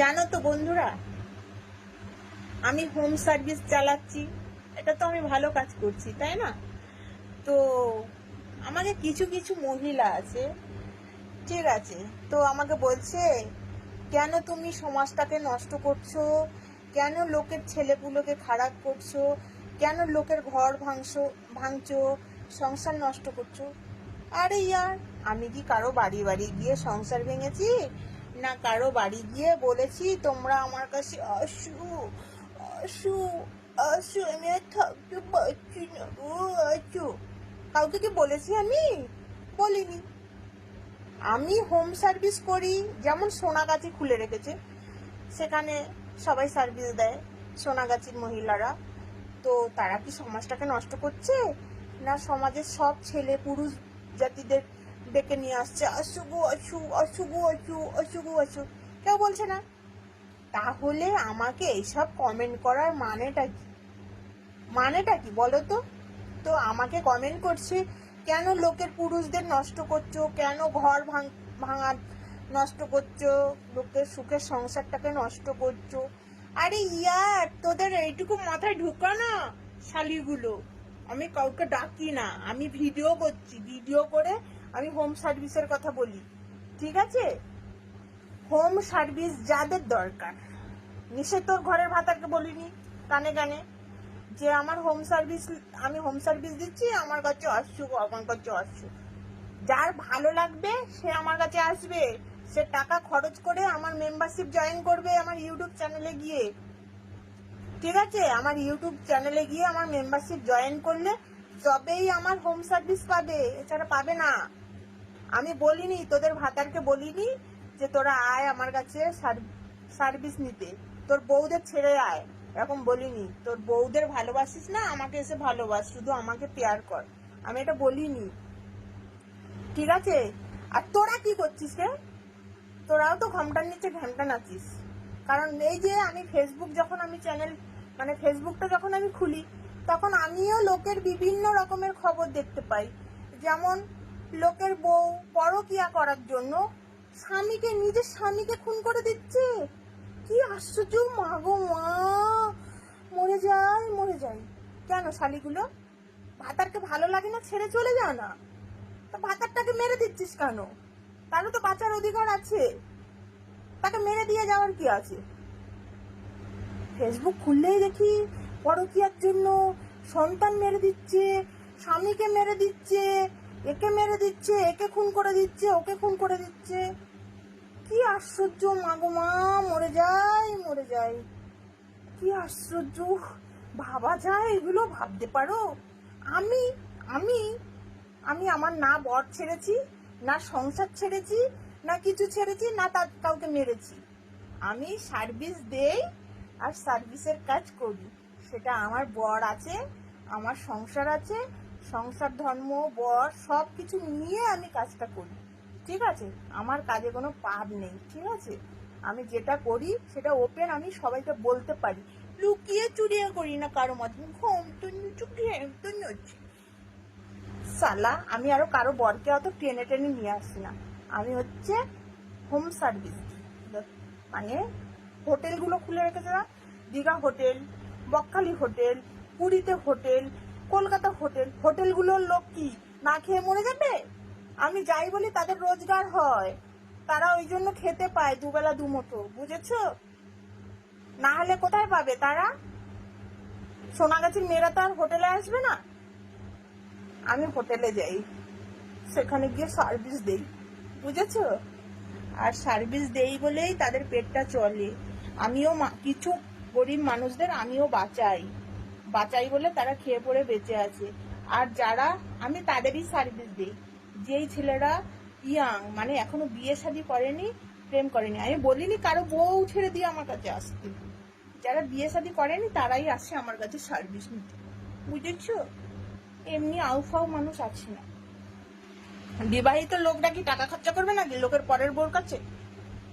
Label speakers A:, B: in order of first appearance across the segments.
A: জানো তো বন্ধুরা, আমি হোম সার্ভিস চালাচ্ছি, এটা তো আমি ভালো কাজ করছি, তাই না? তো আমাকে কিছু কিছু মহিলা আছে, ঠিক আছে, তো আমাকে বলছে, কেন তুমি সমাজটাকে নষ্ট করছ? কেন লোকের ছেলেপুলোকে খারাপ করছ? কেন লোকের ঘর ভাঙছো ভাঙছো, সংসার নষ্ট করছ? আরে ইয়ার, আমি কি কারও বাড়ি বাড়ি গিয়ে সংসার ভেঙেছি? না কারও বাড়ি গিয়ে বলেছি, তোমরা আমার কাছে আসু আসু আসু, আমি আর থাকতে পারছি না ও আসু। কাউকে কি বলেছি আমি? বলিনি। আমি হোম সার্ভিস করি, যেমন সোনাগাছি খুলে রেখেছে, সেখানে সবাই সার্ভিস দেয়, সোনাগাছির মহিলারা। তো তারা কি সমাজটাকে নষ্ট করছে? না সমাজের সব ছেলে পুরুষ জাতিদের ডেকে নিয়ে আসছে অশুগু অশু অশুগু অশু অশুগু অশু কেউ বলছে না। তাহলে আমাকে এইসব কমেন্ট করার মানেটা কি? মানেটা কি বলো তো? তো আমাকে কমেন্ট করছে, কেন লোকের পুরুষদের নষ্ট করছ? কেন ঘর ভাঙ ভাঙা নষ্ট করছ? লোকের সুখের সংসারটাকে নষ্ট করছ? আরে ইয়ার, তোদের এইটুকু মাথায় ঢুকা না, শালিগুলো। আমি কাউকে ডাকি না, আমি ভিডিও করছি। ভিডিও করে আমি হোম সার্ভিসের কথা বলি, ঠিক আছে? হোম সার্ভিস যাদের দরকার। নিশ্চয় তোর ঘরের ভাতাকে বলিনি, কানে কানে। যে আমার হোম সার্ভিস আমি হোম সার্ভিস দিচ্ছি, আমার কাছে আসছুক আমার কাছে আসছুক যার ভালো লাগবে, সে আমার কাছে আসবে। সে টাকা খরচ করে আমার মেম্বারশিপ জয়েন করবে আমার ইউটিউব চ্যানেলে গিয়ে। ঠিক আছে? আমার ইউটিউব চ্যানেলে গিয়ে আমার মেম্বারশিপ জয়েন করলে তবেই আমার হোম সার্ভিস পাবে। এছাড়া পাবে না। আমি বলিনি, তোদের ভাতারকে বলিনি যে তোরা আয় আমার কাছে সার্ভিস নিতে। তোর বউদের ছেড়ে আয়। এরকম বলিনি। তোর বউদের ভালোবাসিস না, আমাকে এসে ভালোবাস, শুধু আমাকে পেয়ার কর। আমি এটা বলিনি। ঠিক আছে? আর তোরা কি করছিস রে? তোরাও তো ঘমটার নিচে ঘ্যামটা নাচিস। কারণ এই যে আমি ফেসবুক যখন আমি চ্যানেল মানে ফেসবুকটা যখন আমি খুলি, তখন আমিও লোকের বিভিন্ন রকমের খবর দেখতে পাই। যেমন লোকের বউ পরকিয়া করার জন্য স্বামীকে, নিজের স্বামীকে খুন করে দিচ্ছে? কি আশ্চর্য, মা গো, মা! মরে যায় মরে যায় কেন শালিগুলো? ভাতারকে ভালো লাগে না, ছেড়ে চলে যা না। তা ভাতারটাকে মেরে দিচ্ছিস কেন? তারও তো বাঁচার অধিকার আছে। তাকে মেরে দিয়ে যাওয়ার কি আছে? ফেসবুক খুললেই দেখি পরকিয়ার জন্য সন্তান মেরে দিচ্ছে, স্বামীকে মেরে দিচ্ছে একে মেরে দিচ্ছে, একে খুন করে দিচ্ছে, ওকে খুন করে দিচ্ছে। কি আশ্চর্য মাগো মা, মরে যায় মরে যায় কি আশ্চর্য, ভাবা যায়, এগুলো ভাবতে পারো? আমি আমি আমি আমার না বর ছেড়েছি, না সংসার ছেড়েছি, না কিছু ছেড়েছি, না তার কাউকে মেরেছি। আমি সার্ভিস দেই আর সার্ভিসের কাজ করি। সেটা আমার বর আছে, আমার সংসার আছে সংসার, ধর্ম, বর সব কিছু নিয়ে আমি কাজটা করি। ঠিক আছে? আমার কাজে কোনো পাপ নেই, ঠিক আছে? আমি যেটা করি, সেটা ওপেন আমি সবাইকে বলতে পারি। লুকিয়ে চুরিয়ে করি না কারও মত। ঘুম তো চুকিয়ে তো সালা, আমি আরও কারও বরকে অত টেনে টেনে নিয়ে আসি না। আমি হচ্ছে হোম সার্ভিস। মানে হোটেলগুলো খুলে রেখেছে না দীঘা হোটেল, বকখালি হোটেল, পুরীতে হোটেল কলকাতা হোটেল। হোটেলগুলোর লোক কি? না খেয়ে মরে যাবে? আমি যাই বলি তাদের রোজগার হয়। তারা ওই জন্য খেতে পায় দুবেলা দুমুঠো, বুঝেছ? না হলে কোথায় পাবে তারা? সোনাগাছির মেয়েরা তো আর হোটেলে আসবে না। আমি হোটেলে যাই। সেখানে গিয়ে সার্ভিস দেই, বুঝেছ? আর সার্ভিস দেই বলেই তাদের পেটটা চলে। আমিও কিছু গরিব মানুষদের আমিও বাঁচাই। বাঁচাই বলে তারা খেয়ে পড়ে বেঁচে আছে। আর যারা, আমি তাদেরই সার্ভিস দিই। যেই ছেলেরা ইয়াং মানে এখনও বিয়ে শাদি করেনি, প্রেম করেনি। আমি বলিনি কারও বউ ছেড়ে দিয়ে আমার কাছে আসতে। যারা বিয়ে শাদি করেনি, তারাই আসে আমার কাছে সার্ভিস নিতে। বুঝেছ? এমনি আউফাও মানুষ আছে না। বিবাহিত লোকরা কি টাকা খরচা করবে নাকি? লোকের পরের বোর কাছে?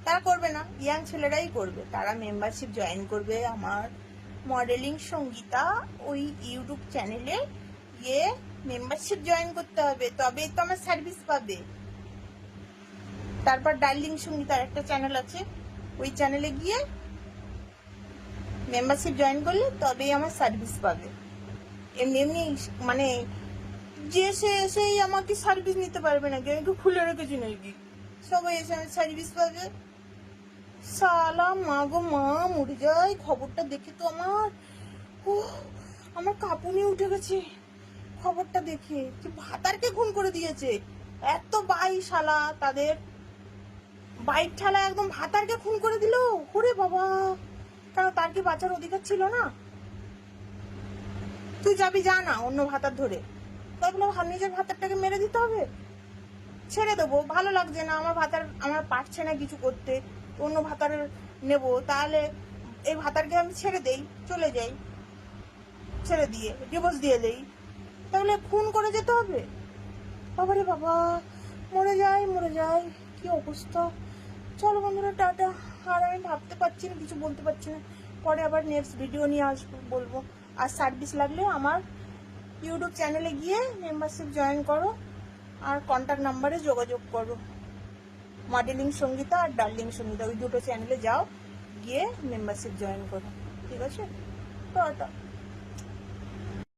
A: তারা করবে না। ইয়াং ছেলেরাই করবে। তারা মেম্বারশিপ জয়েন করবে আমার। মডেলিং সঙ্গীতা ওই ইউটিউব চ্যানেলে গিয়ে মেম্বারশিপ জয়েন করতে হবে। তবেই তো আমার সার্ভিস পাবে। তারপর ডার্লিং সঙ্গীতার একটা চ্যানেল আছে। ওই চ্যানেলে গিয়ে মেম্বারশিপ জয়েন করলে তবেই আমার সার্ভিস পাবে। এমনি এমনি মানে যে সে এসেই আমাকে সার্ভিস নিতে পারবে আমি কি খুলে রেখেছি নাকি? সবাই এসে আমার সার্ভিস পাবে। সালা মা গো, মা, মরে যায় খবরটা দেখে তো আমার। ও আমার কাঁপুনি উঠে গেছে। খবরটা দেখে যে ভাতারকে খুন করে দিয়েছে। এত বাই শালা তাদের। বাইক ঠালা একদম ভাতারকে খুন করে দিল। ওরে বাবা! কেন তার কি বাঁচার অধিকার ছিল না? তুই যাবি, যা না অন্য ভাতার ধরে। তাই ভাব নিজের ভাতারটাকে মেরে দিতে হবে? ছেড়ে দেবো। ভালো লাগছে না আমার ভাতার, আমার পারছে না কিছু করতে। অন্য ভাতার নেব, তাহলে এই ভাতারকে আমি ছেড়ে দেই, চলে যাই। ছেড়ে দিয়ে ডিভোর্স দিয়ে দেই। তাহলে খুন করে যেতে হবে? বাবারে বাবা, মরে যাই মরে যাই কি অবস্থা? চলো বন্ধুরা, টাটা। আর আমি ভাবতে পারছি না, কিছু বলতে পারছি না। পরে আবার নেক্সট ভিডিও নিয়ে আসব, বলব। আর সার্ভিস লাগলে আমার ইউটিউব চ্যানেলে গিয়ে মেম্বারশিপ জয়েন করো। আর কন্ট্যাক্ট নাম্বারে যোগাযোগ করো। মডেলিং সঙ্গীতা আর ডার্লিং সঙ্গীতা, ওই দুটো চ্যানেলে যাও, গিয়ে মেম্বারশিপ জয়েন করো, ঠিক আছে? টাটা।